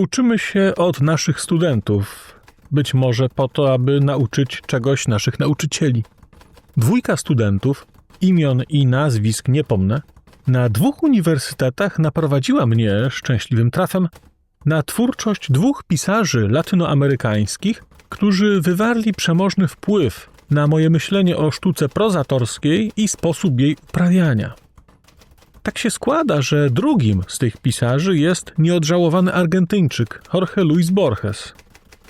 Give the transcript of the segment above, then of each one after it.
Uczymy się od naszych studentów, być może po to, aby nauczyć czegoś naszych nauczycieli. Dwójka studentów, imion i nazwisk nie pomnę, na dwóch uniwersytetach naprowadziła mnie, szczęśliwym trafem, na twórczość dwóch pisarzy latynoamerykańskich, którzy wywarli przemożny wpływ na moje myślenie o sztuce prozatorskiej i sposób jej uprawiania. Tak się składa, że drugim z tych pisarzy jest nieodżałowany Argentyńczyk Jorge Luis Borges.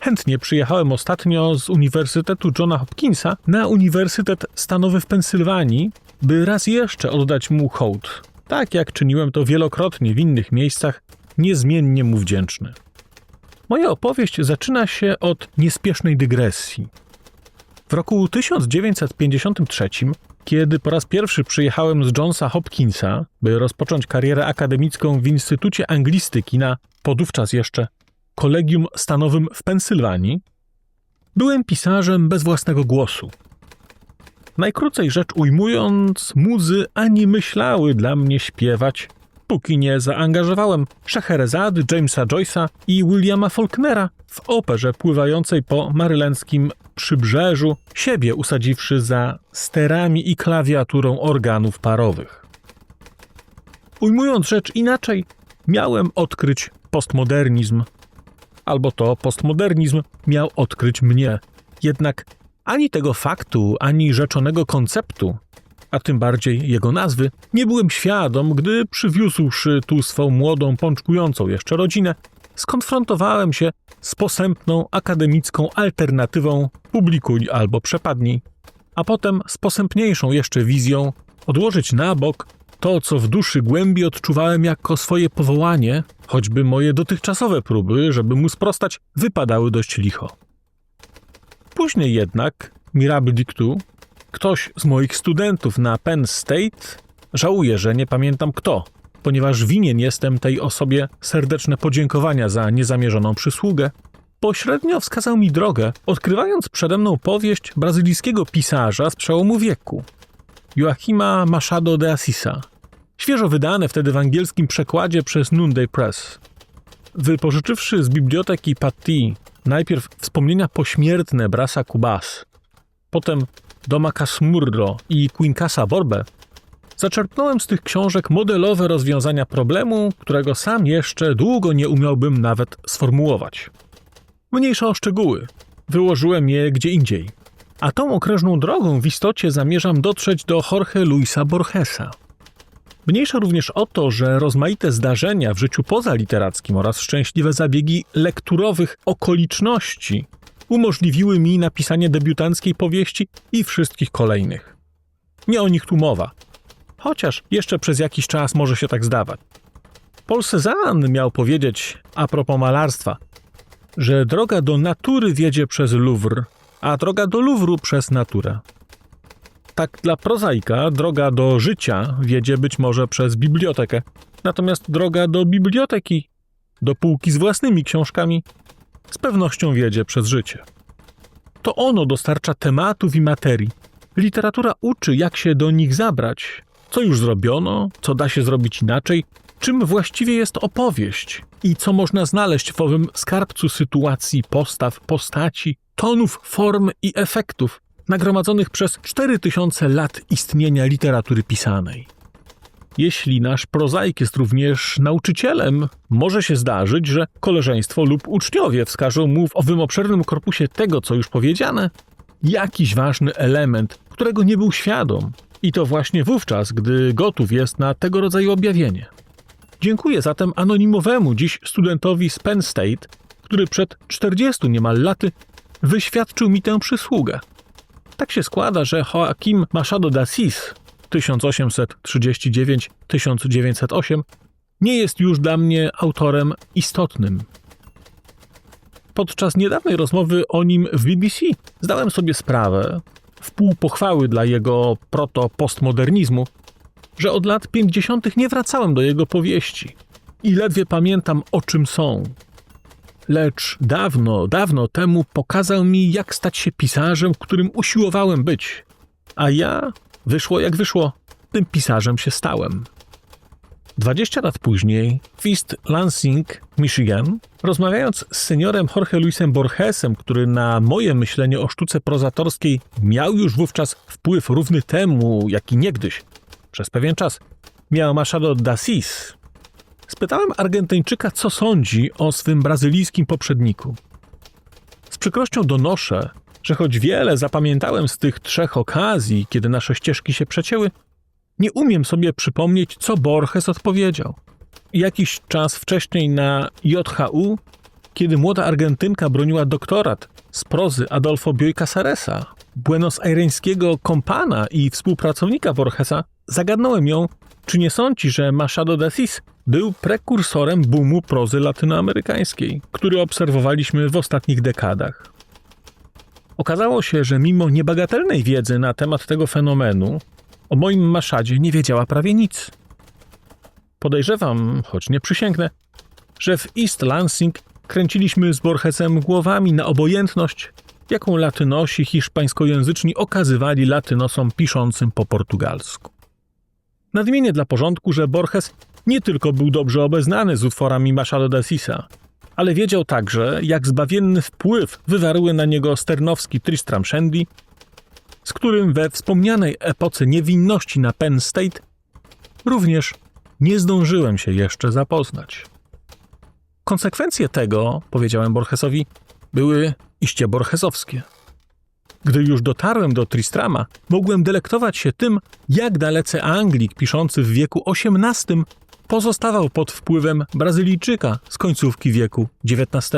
Chętnie przyjechałem ostatnio z Uniwersytetu Johna Hopkinsa na Uniwersytet Stanowy w Pensylwanii, by raz jeszcze oddać mu hołd. Tak jak czyniłem to wielokrotnie w innych miejscach, niezmiennie mu wdzięczny. Moja opowieść zaczyna się od niespiesznej dygresji. W roku 1953, kiedy po raz pierwszy przyjechałem z Johnsa Hopkinsa, by rozpocząć karierę akademicką w Instytucie Anglistyki na podówczas jeszcze Kolegium Stanowym w Pensylwanii, byłem pisarzem bez własnego głosu. Najkrócej rzecz ujmując, muzy ani myślały dla mnie śpiewać, póki nie zaangażowałem Szeherezady, Jamesa Joyce'a i Williama Faulknera w operze pływającej po marylendzkim przybrzeżu, siebie usadziwszy za sterami i klawiaturą organów parowych. Ujmując rzecz inaczej, miałem odkryć postmodernizm, albo to postmodernizm miał odkryć mnie. Jednak ani tego faktu, ani rzeczonego konceptu, a tym bardziej jego nazwy, nie byłem świadom, gdy przywiózłszy tu swą młodą, pączkującą jeszcze rodzinę, skonfrontowałem się z posępną akademicką alternatywą publikuj albo przepadnij, a potem z posępniejszą jeszcze wizją odłożyć na bok to, co w duszy głębi odczuwałem jako swoje powołanie, choćby moje dotychczasowe próby, żeby mu sprostać, wypadały dość licho. Później jednak, mirable dictu, ktoś z moich studentów na Penn State, żałuję, że nie pamiętam kto, ponieważ winien jestem tej osobie serdeczne podziękowania za niezamierzoną przysługę, pośrednio wskazał mi drogę, odkrywając przede mną powieść brazylijskiego pisarza z przełomu wieku, Joachima Machado de Assisa, świeżo wydane wtedy w angielskim przekładzie przez Noonday Press. Wypożyczywszy z biblioteki Patti najpierw wspomnienia pośmiertne Brasa Cubas, potem Doma Casmurro i Quincasa Borbe, zaczerpnąłem z tych książek modelowe rozwiązania problemu, którego sam jeszcze długo nie umiałbym nawet sformułować. Mniejsza o szczegóły, wyłożyłem je gdzie indziej. A tą okrężną drogą w istocie zamierzam dotrzeć do Jorge Luisa Borgesa. Mniejsza również o to, że rozmaite zdarzenia w życiu pozaliterackim oraz szczęśliwe zabiegi lekturowych okoliczności umożliwiły mi napisanie debiutanckiej powieści i wszystkich kolejnych. Nie o nich tu mowa, chociaż jeszcze przez jakiś czas może się tak zdawać. Paul Cézanne miał powiedzieć a propos malarstwa, że droga do natury wiedzie przez Louvre, a droga do Louvru przez naturę. Tak dla prozaika droga do życia wiedzie być może przez bibliotekę, natomiast droga do biblioteki, do półki z własnymi książkami, z pewnością wiedzie przez życie. To ono dostarcza tematów i materii. Literatura uczy, jak się do nich zabrać, co już zrobiono, co da się zrobić inaczej, czym właściwie jest opowieść i co można znaleźć w owym skarbcu sytuacji, postaw, postaci, tonów, form i efektów, nagromadzonych przez 4000 lat istnienia literatury pisanej. Jeśli nasz prozaik jest również nauczycielem, może się zdarzyć, że koleżeństwo lub uczniowie wskażą mu w owym obszernym korpusie tego, co już powiedziane, jakiś ważny element, którego nie był świadom, i to właśnie wówczas, gdy gotów jest na tego rodzaju objawienie. Dziękuję zatem anonimowemu dziś studentowi z Penn State, który przed 40 niemal laty wyświadczył mi tę przysługę. Tak się składa, że Joaquim Machado de Assis 1839-1908 nie jest już dla mnie autorem istotnym. Podczas niedawnej rozmowy o nim w BBC zdałem sobie sprawę, w pół pochwały dla jego proto-postmodernizmu, że od lat 50. nie wracałem do jego powieści i ledwie pamiętam o czym są. Lecz dawno, dawno temu pokazał mi, jak stać się pisarzem, którym usiłowałem być. A ja, wyszło jak wyszło, tym pisarzem się stałem. 20 lat później w East Lansing, Michigan, rozmawiając z seniorem Jorge Luisem Borgesem, który na moje myślenie o sztuce prozatorskiej miał już wówczas wpływ równy temu, jaki niegdyś, przez pewien czas, miał Machado d'Assis, spytałem Argentyńczyka, co sądzi o swym brazylijskim poprzedniku. Z przykrością donoszę, że choć wiele zapamiętałem z tych trzech okazji, kiedy nasze ścieżki się przecięły, nie umiem sobie przypomnieć, co Borges odpowiedział. Jakiś czas wcześniej na JHU, kiedy młoda Argentynka broniła doktorat z prozy Adolfo Bioy Casaresa, buenos aireńskiego kompana i współpracownika Borgesa, zagadnąłem ją, czy nie sądzi, że Machado de Assis był prekursorem boomu prozy latynoamerykańskiej, który obserwowaliśmy w ostatnich dekadach. Okazało się, że mimo niebagatelnej wiedzy na temat tego fenomenu, o moim Maszadzie nie wiedziała prawie nic. Podejrzewam, choć nie przysięgnę, że w East Lansing kręciliśmy z Borgesem głowami na obojętność, jaką latynosi hiszpańskojęzyczni okazywali latynosom piszącym po portugalsku. Nadmienię dla porządku, że Borges nie tylko był dobrze obeznany z utworami Machado de Assisa, ale wiedział także, jak zbawienny wpływ wywarły na niego sternowski Tristram Shandy, z którym we wspomnianej epoce niewinności na Penn State również nie zdążyłem się jeszcze zapoznać. Konsekwencje tego, powiedziałem Borgesowi, były iście borgesowskie. Gdy już dotarłem do Tristrama, mogłem delektować się tym, jak dalece Anglik piszący w wieku XVIII pozostawał pod wpływem Brazylijczyka z końcówki wieku XIX.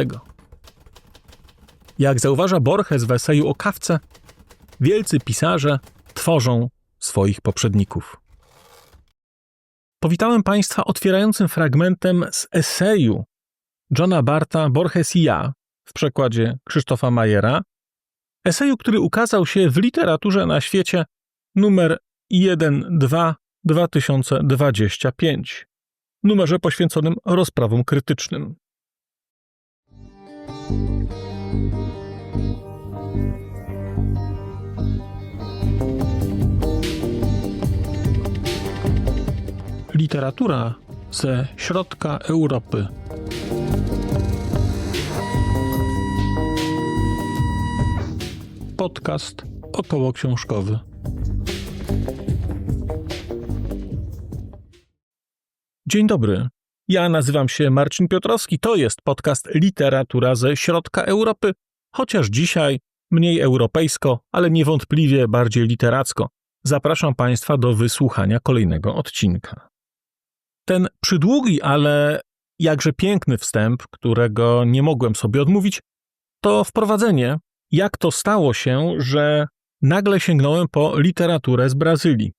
Jak zauważa Borges w eseju o kawce, wielcy pisarze tworzą swoich poprzedników. Powitałem Państwa otwierającym fragmentem z eseju Johna Barta Borges i ja w przekładzie Krzysztofa Majera, eseju, który ukazał się w literaturze na świecie numer 1-2 2025, numerze poświęconym rozprawom krytycznym. Literatura ze środka Europy. Podcast około książkowy. Dzień dobry. Ja nazywam się Marcin Piotrowski. To jest podcast Literatura ze środka Europy, chociaż dzisiaj mniej europejsko, ale niewątpliwie bardziej literacko. Zapraszam Państwa do wysłuchania kolejnego odcinka. Ten przydługi, ale jakże piękny wstęp, którego nie mogłem sobie odmówić, to wprowadzenie, jak to stało się, że nagle sięgnąłem po literaturę z Brazylii.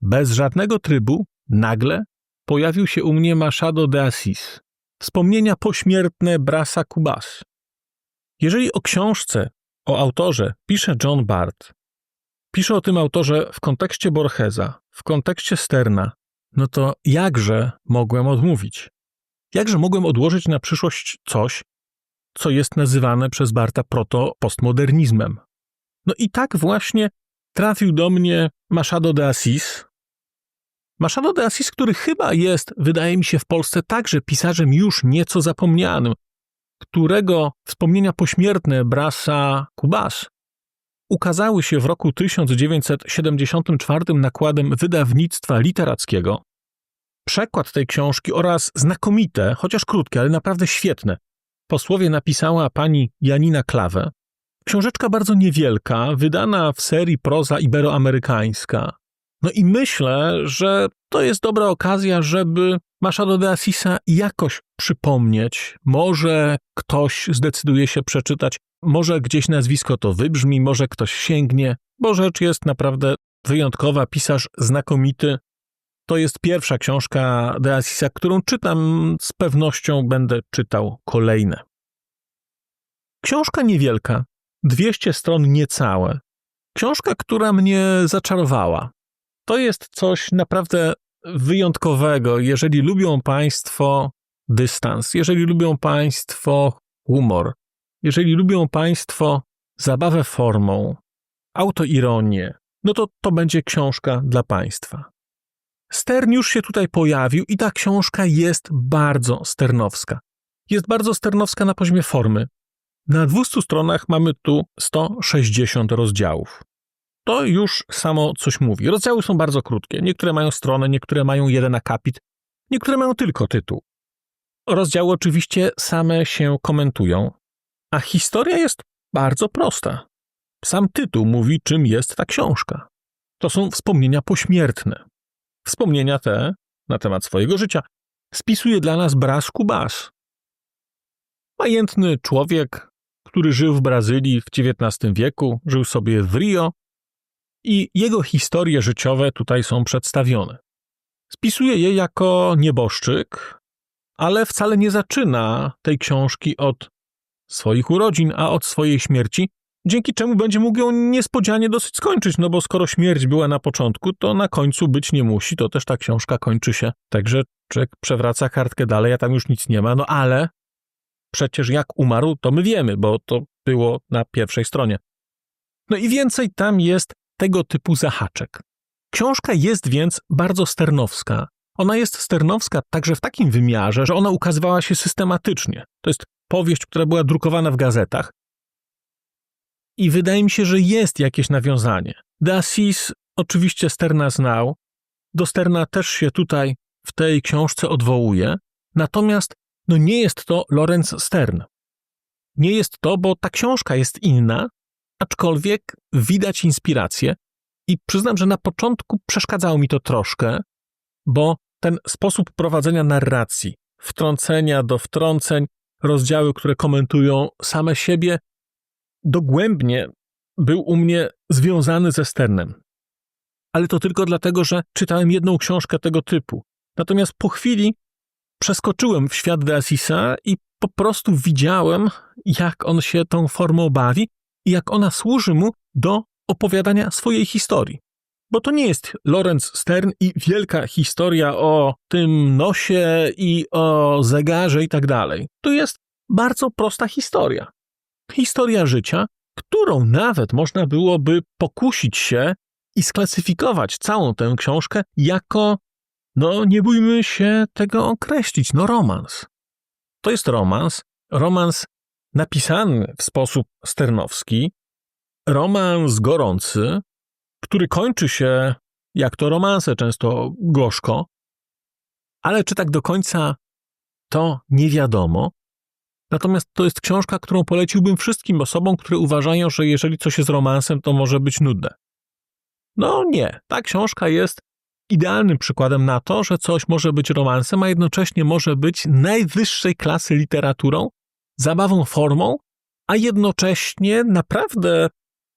Bez żadnego trybu, nagle pojawił się u mnie Machado de Assis, wspomnienia pośmiertne Brasa Cubas. Jeżeli o książce, o autorze pisze John Bart, pisze o tym autorze w kontekście Borgesa, w kontekście Sterna, no to jakże mogłem odmówić? Jakże mogłem odłożyć na przyszłość coś, co jest nazywane przez Barta proto-postmodernizmem? No i tak właśnie trafił do mnie Machado de Assis. Machado de Assis, który chyba jest, wydaje mi się, w Polsce także pisarzem już nieco zapomnianym, którego wspomnienia pośmiertne Brasa Cubas ukazały się w roku 1974 nakładem wydawnictwa literackiego. Przekład tej książki oraz znakomite, chociaż krótkie, ale naprawdę świetne, posłowie napisała pani Janina Klawę. Książeczka bardzo niewielka, wydana w serii proza iberoamerykańska. No i myślę, że to jest dobra okazja, żeby Machado de Assisa jakoś przypomnieć. Może ktoś zdecyduje się przeczytać, może gdzieś nazwisko to wybrzmi, może ktoś sięgnie, bo rzecz jest naprawdę wyjątkowa, pisarz znakomity. To jest pierwsza książka de Assisa, którą czytam, z pewnością będę czytał kolejne. Książka niewielka, 200 stron niecałe. Książka, która mnie zaczarowała. To jest coś naprawdę wyjątkowego, jeżeli lubią Państwo dystans, jeżeli lubią Państwo humor, jeżeli lubią Państwo zabawę formą, autoironię, no to to będzie książka dla Państwa. Stern już się tutaj pojawił i ta książka jest bardzo sternowska. Jest bardzo sternowska na poziomie formy. Na 200 stronach mamy tu 160 rozdziałów. To już samo coś mówi. Rozdziały są bardzo krótkie. Niektóre mają stronę, niektóre mają jeden akapit, niektóre mają tylko tytuł. Rozdziały oczywiście same się komentują, a historia jest bardzo prosta. Sam tytuł mówi, czym jest ta książka. To są wspomnienia pośmiertne. Wspomnienia te na temat swojego życia spisuje dla nas Bras Kubas. Majętny człowiek, który żył w Brazylii w XIX wieku, żył sobie w Rio i jego historie życiowe tutaj są przedstawione. Spisuje je jako nieboszczyk, ale wcale nie zaczyna tej książki od swoich urodzin, a od swojej śmierci, dzięki czemu będzie mógł ją niespodzianie dosyć skończyć, no bo skoro śmierć była na początku, to na końcu być nie musi, to też ta książka kończy się. Także człowiek przewraca kartkę dalej, a tam już nic nie ma, no ale przecież jak umarł, to my wiemy, bo to było na pierwszej stronie. No i więcej tam jest tego typu zahaczek. Książka jest więc bardzo sternowska. Ona jest sternowska także w takim wymiarze, że ona ukazywała się systematycznie. To jest powieść, która była drukowana w gazetach. I wydaje mi się, że jest jakieś nawiązanie. De Assis oczywiście Sterna znał. Do Sterna też się tutaj w tej książce odwołuje. Natomiast no nie jest to Lorenz Stern. Nie jest to, bo ta książka jest inna, aczkolwiek widać inspirację. I przyznam, że na początku przeszkadzało mi to troszkę, bo ten sposób prowadzenia narracji, wtrącenia do wtrąceń, rozdziały, które komentują same siebie, dogłębnie był u mnie związany ze Sternem. Ale to tylko dlatego, że czytałem jedną książkę tego typu. Natomiast po chwili przeskoczyłem w świat de Assisa i po prostu widziałem, jak on się tą formą bawi i jak ona służy mu do opowiadania swojej historii. Bo to nie jest Lorenz Stern i wielka historia o tym nosie i o zegarze i tak dalej. To jest bardzo prosta historia. Historia życia, którą nawet można byłoby pokusić się i sklasyfikować całą tę książkę jako, no nie bójmy się tego określić, no romans. To jest romans, romans napisany w sposób sternowski, romans gorący, który kończy się, jak to romanse, często gorzko, ale czy tak do końca to nie wiadomo. Natomiast to jest książka, którą poleciłbym wszystkim osobom, które uważają, że jeżeli coś jest romansem, to może być nudne. No nie, ta książka jest idealnym przykładem na to, że coś może być romansem, a jednocześnie może być najwyższej klasy literaturą, zabawą formą, a jednocześnie naprawdę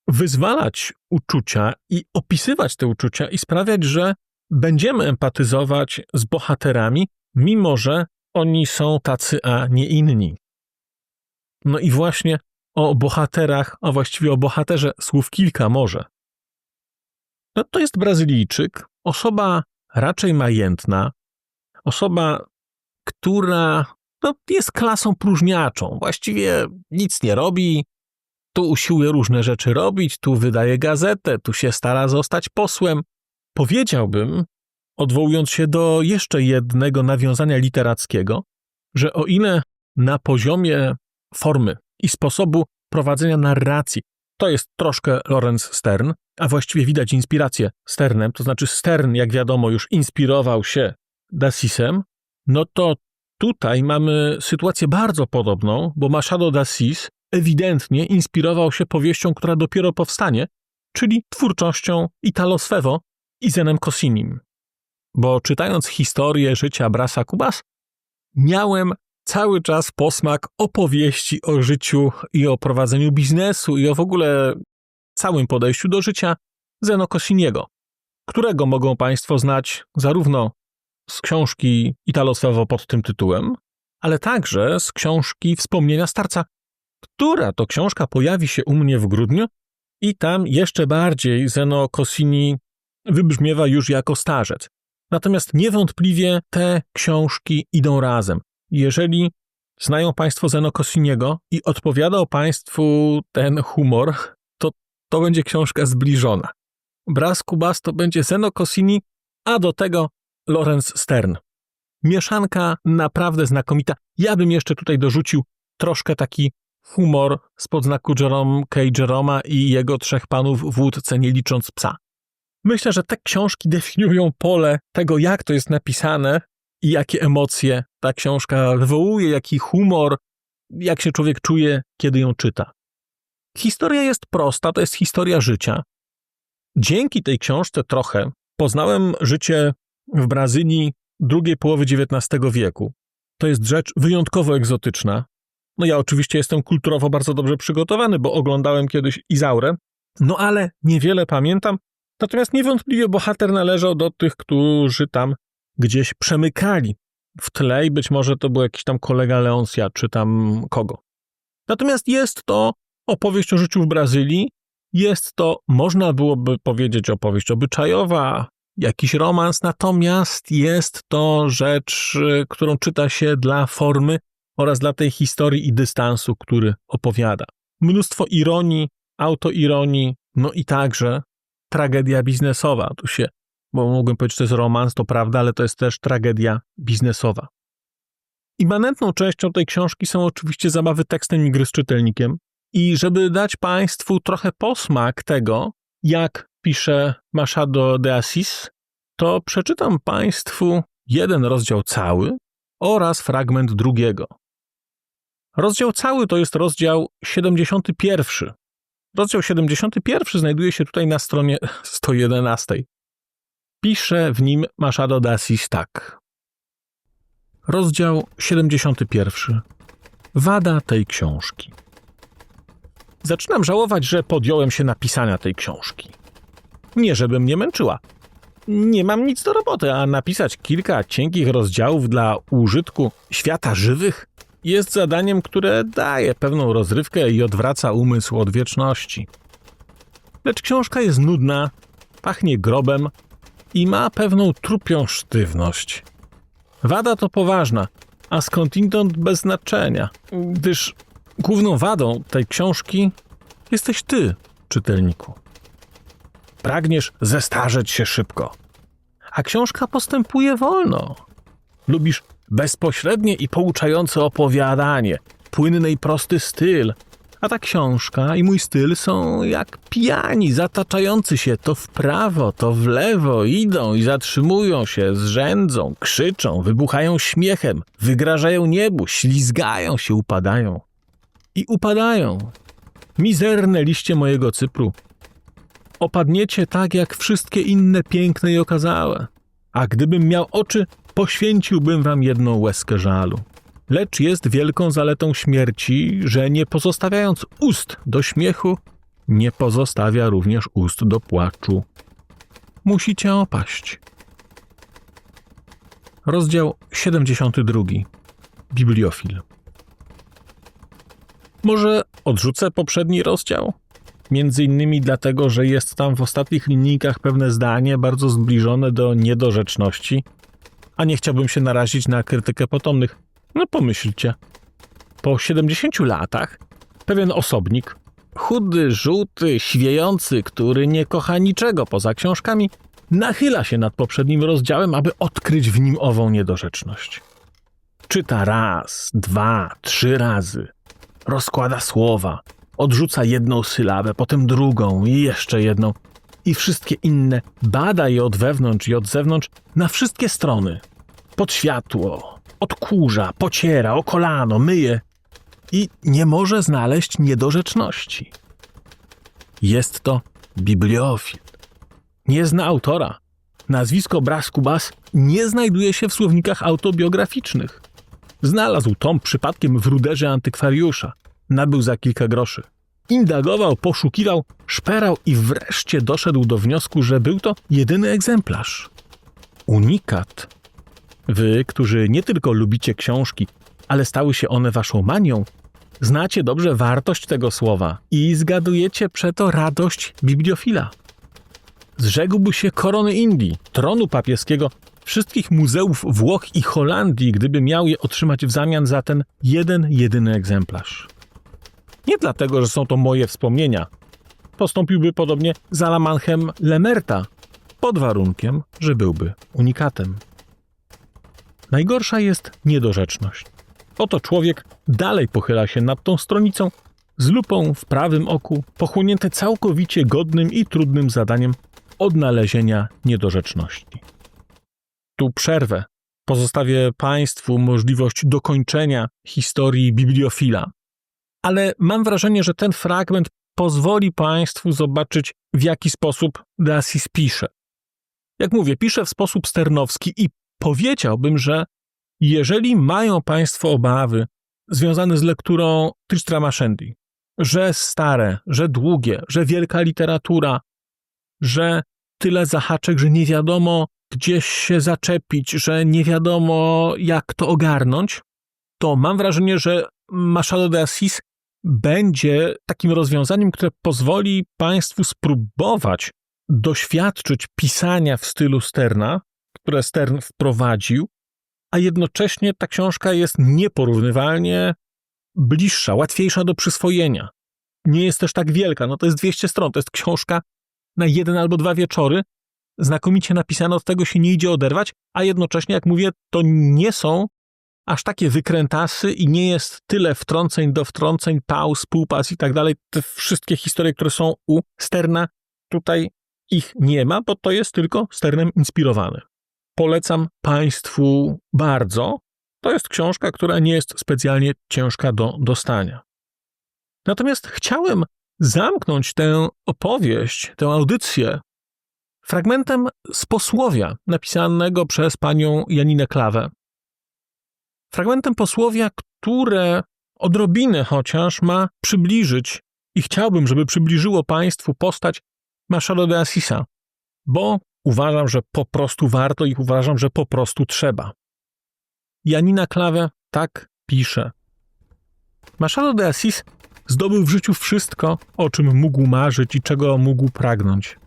wyzwalać uczucia i opisywać te uczucia i sprawiać, że będziemy empatyzować z bohaterami, mimo że oni są tacy, a nie inni. No i właśnie o bohaterach, a właściwie o bohaterze słów kilka może. No to jest Brazylijczyk, osoba raczej majętna, osoba, która no, jest klasą próżniaczą, właściwie nic nie robi, tu usiłuje różne rzeczy robić, tu wydaje gazetę, tu się stara zostać posłem. Powiedziałbym, odwołując się do jeszcze jednego nawiązania literackiego, że o ile na poziomie formy i sposobu prowadzenia narracji to jest troszkę Lorenz Stern, a właściwie widać inspirację Sternem, to znaczy Stern, jak wiadomo, już inspirował się Dassisem, no to tutaj mamy sytuację bardzo podobną, bo Machado d'Assis ewidentnie inspirował się powieścią, która dopiero powstanie, czyli twórczością Italo Svevo i Zenem Kosinim. Bo czytając historię życia Brasa Kubas, miałem cały czas posmak opowieści o życiu i o prowadzeniu biznesu i o w ogóle całym podejściu do życia Zeno Kosiniego, którego mogą Państwo znać zarówno z książki Italo Svevo pod tym tytułem, ale także z książki Wspomnienia Starca, która to książka pojawi się u mnie w grudniu i tam jeszcze bardziej Zeno Cossini wybrzmiewa już jako starzec. Natomiast niewątpliwie te książki idą razem. Jeżeli znają Państwo Zeno Cossiniego i odpowiadał Państwu ten humor, to to będzie książka zbliżona. Bras Kubas to będzie Zeno Cossini, a do tego Lawrence Stern. Mieszanka naprawdę znakomita. Ja bym jeszcze tutaj dorzucił troszkę taki humor spod znaku Jerome K. Jeroma i jego trzech panów w nie licząc psa. Myślę, że te książki definiują pole tego, jak to jest napisane i jakie emocje ta książka wywołuje, jaki humor, jak się człowiek czuje, kiedy ją czyta. Historia jest prosta, to jest historia życia. Dzięki tej książce trochę poznałem życie w Brazylii drugiej połowy XIX wieku. To jest rzecz wyjątkowo egzotyczna. No ja oczywiście jestem kulturowo bardzo dobrze przygotowany, bo oglądałem kiedyś Izaurę, no ale niewiele pamiętam. Natomiast niewątpliwie bohater należał do tych, którzy tam gdzieś przemykali w tle i być może to był jakiś tam kolega Leonsja, czy tam kogo. Natomiast jest to opowieść o życiu w Brazylii, jest to, można byłoby powiedzieć, opowieść obyczajowa, jakiś romans, natomiast jest to rzecz, y, którą czyta się dla formy oraz dla tej historii i dystansu, który opowiada. Mnóstwo ironii, autoironii, no i także tragedia biznesowa. Tu się, bo mogłem powiedzieć, że to jest romans, to prawda, ale to jest też tragedia biznesowa. Immanentną częścią tej książki są oczywiście zabawy tekstem i gry z czytelnikiem. I żeby dać Państwu trochę posmak tego, jak pisze Machado de Assis, to przeczytam Państwu jeden rozdział cały oraz fragment drugiego. Rozdział cały to jest rozdział 71. Rozdział 71 znajduje się tutaj na stronie 111. Pisze w nim Machado de Assis tak. Rozdział 71. Wada tej książki. Zaczynam żałować, że podjąłem się napisania tej książki. Nie, żeby mnie męczyła. Nie mam nic do roboty, a napisać kilka cienkich rozdziałów dla użytku świata żywych jest zadaniem, które daje pewną rozrywkę i odwraca umysł od wieczności. Lecz książka jest nudna, pachnie grobem i ma pewną trupią sztywność. Wada to poważna, a skądinąd bez znaczenia, gdyż główną wadą tej książki jesteś ty, czytelniku. Pragniesz zestarzeć się szybko, a książka postępuje wolno. Lubisz bezpośrednie i pouczające opowiadanie, płynny i prosty styl, a ta książka i mój styl są jak pijani, zataczający się to w prawo, to w lewo, idą i zatrzymują się, zrzędzą, krzyczą, wybuchają śmiechem, wygrażają niebu, ślizgają się, upadają. I upadają. Mizerne liście mojego Cypru. Opadniecie tak jak wszystkie inne piękne i okazałe. A gdybym miał oczy, poświęciłbym wam jedną łezkę żalu. Lecz jest wielką zaletą śmierci, że nie pozostawiając ust do śmiechu, nie pozostawia również ust do płaczu. Musicie opaść. Rozdział 72. Bibliofil. Może odrzucę poprzedni rozdział? Między innymi dlatego, że jest tam w ostatnich linijkach pewne zdanie bardzo zbliżone do niedorzeczności, a nie chciałbym się narazić na krytykę potomnych. No pomyślcie. Po 70 latach pewien osobnik, chudy, żółty, świejący, który nie kocha niczego poza książkami, nachyla się nad poprzednim rozdziałem, aby odkryć w nim ową niedorzeczność. Czyta raz, dwa, trzy razy, rozkłada słowa, odrzuca jedną sylabę, potem drugą i jeszcze jedną, i wszystkie inne bada je od wewnątrz i od zewnątrz na wszystkie strony. Pod światło, odkurza, pociera, o kolano, myje i nie może znaleźć niedorzeczności. Jest to bibliofil. Nie zna autora. Nazwisko Braskubas nie znajduje się w słownikach autobiograficznych. Znalazł tom przypadkiem w ruderze antykwariusza. Nabył za kilka groszy. Indagował, poszukiwał, szperał i wreszcie doszedł do wniosku, że był to jedyny egzemplarz. Unikat. Wy, którzy nie tylko lubicie książki, ale stały się one waszą manią, znacie dobrze wartość tego słowa i zgadujecie przeto radość bibliofila. Zrzekłby się korony Indii, tronu papieskiego, wszystkich muzeów Włoch i Holandii, gdyby miał je otrzymać w zamian za ten jeden, jedyny egzemplarz. Nie dlatego, że są to moje wspomnienia. Postąpiłby podobnie z Alamanchem Lemerta, pod warunkiem, że byłby unikatem. Najgorsza jest niedorzeczność. Oto człowiek dalej pochyla się nad tą stronicą, z lupą w prawym oku, pochłonięty całkowicie godnym i trudnym zadaniem odnalezienia niedorzeczności. Tu przerwę. Pozostawię Państwu możliwość dokończenia historii bibliofila. Ale mam wrażenie, że ten fragment pozwoli Państwu zobaczyć, w jaki sposób De Assis pisze. Jak mówię, pisze w sposób sternowski i powiedziałbym, że jeżeli mają Państwo obawy związane z lekturą Tristram Shandy, że stare, że długie, że wielka literatura, że tyle zahaczek, że nie wiadomo gdzieś się zaczepić, że nie wiadomo jak to ogarnąć, to mam wrażenie, że Machado de Assis będzie takim rozwiązaniem, które pozwoli Państwu spróbować doświadczyć pisania w stylu Sterna, które Stern wprowadził, a jednocześnie ta książka jest nieporównywalnie bliższa, łatwiejsza do przyswojenia. Nie jest też tak wielka, no to jest 200 stron, to jest książka na jeden albo dwa wieczory, znakomicie napisana, od tego się nie idzie oderwać, a jednocześnie, jak mówię, to nie są aż takie wykrętasy i nie jest tyle wtrąceń do wtrąceń, pauz, półpas i tak dalej. Te wszystkie historie, które są u Sterna, tutaj ich nie ma, bo to jest tylko Sternem inspirowany. Polecam Państwu bardzo. To jest książka, która nie jest specjalnie ciężka do dostania. Natomiast chciałem zamknąć tę opowieść, tę audycję fragmentem z posłowia napisanego przez panią Janinę Klawę. Fragmentem posłowia, które odrobinę chociaż ma przybliżyć i chciałbym, żeby przybliżyło Państwu postać Machado de Assisa, bo uważam, że po prostu warto i uważam, że po prostu trzeba. Janina Klawę tak pisze. Machado de Assis zdobył w życiu wszystko, o czym mógł marzyć i czego mógł pragnąć.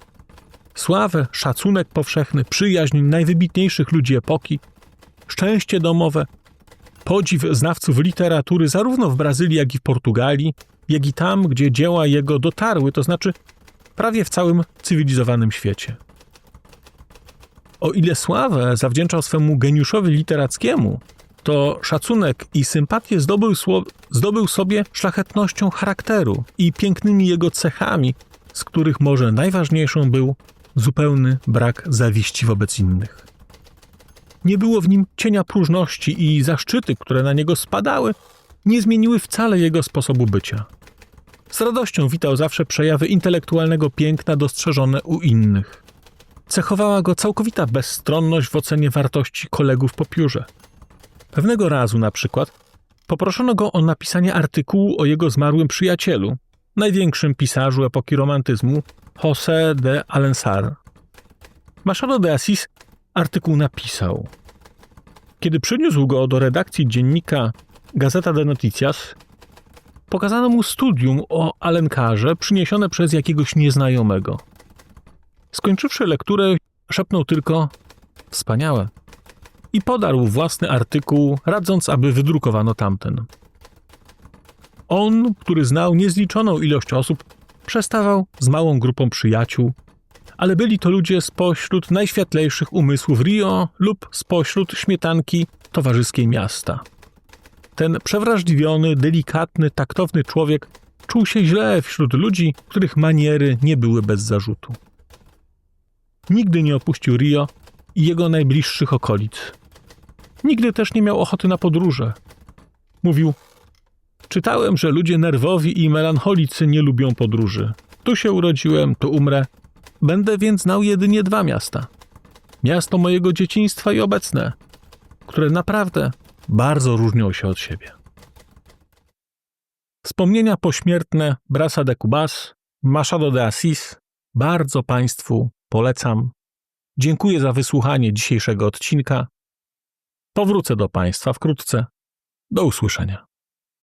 Sławę, szacunek powszechny, przyjaźń najwybitniejszych ludzi epoki, szczęście domowe, podziw znawców literatury zarówno w Brazylii, jak i w Portugalii, jak i tam, gdzie dzieła jego dotarły, to znaczy prawie w całym cywilizowanym świecie. O ile sławę zawdzięczał swemu geniuszowi literackiemu, to szacunek i sympatię zdobył, zdobył sobie szlachetnością charakteru i pięknymi jego cechami, z których może najważniejszą był zupełny brak zawiści wobec innych. Nie było w nim cienia próżności i zaszczyty, które na niego spadały, nie zmieniły wcale jego sposobu bycia. Z radością witał zawsze przejawy intelektualnego piękna dostrzeżone u innych. Cechowała go całkowita bezstronność w ocenie wartości kolegów po piórze. Pewnego razu na przykład poproszono go o napisanie artykułu o jego zmarłym przyjacielu, największym pisarzu epoki romantyzmu, José de Alensar. Machado de Assis artykuł napisał. Kiedy przyniósł go do redakcji dziennika Gazeta de Noticias, pokazano mu studium o Alenkarze przyniesione przez jakiegoś nieznajomego. Skończywszy lekturę, szepnął tylko wspaniałe i podarł własny artykuł, radząc, aby wydrukowano tamten. On, który znał niezliczoną ilość osób, przestawał z małą grupą przyjaciół, ale byli to ludzie spośród najświetlejszych umysłów Rio lub spośród śmietanki towarzyskiej miasta. Ten przewrażliwiony, delikatny, taktowny człowiek czuł się źle wśród ludzi, których maniery nie były bez zarzutu. Nigdy nie opuścił Rio i jego najbliższych okolic. Nigdy też nie miał ochoty na podróże. Mówił: Czytałem, że ludzie nerwowi i melancholicy nie lubią podróży. Tu się urodziłem, tu umrę. Będę więc znał jedynie dwa miasta. Miasto mojego dzieciństwa i obecne, które naprawdę bardzo różnią się od siebie. Wspomnienia pośmiertne Brasa de Cubas, Machado de Assis bardzo Państwu polecam. Dziękuję za wysłuchanie dzisiejszego odcinka. Powrócę do Państwa wkrótce. Do usłyszenia.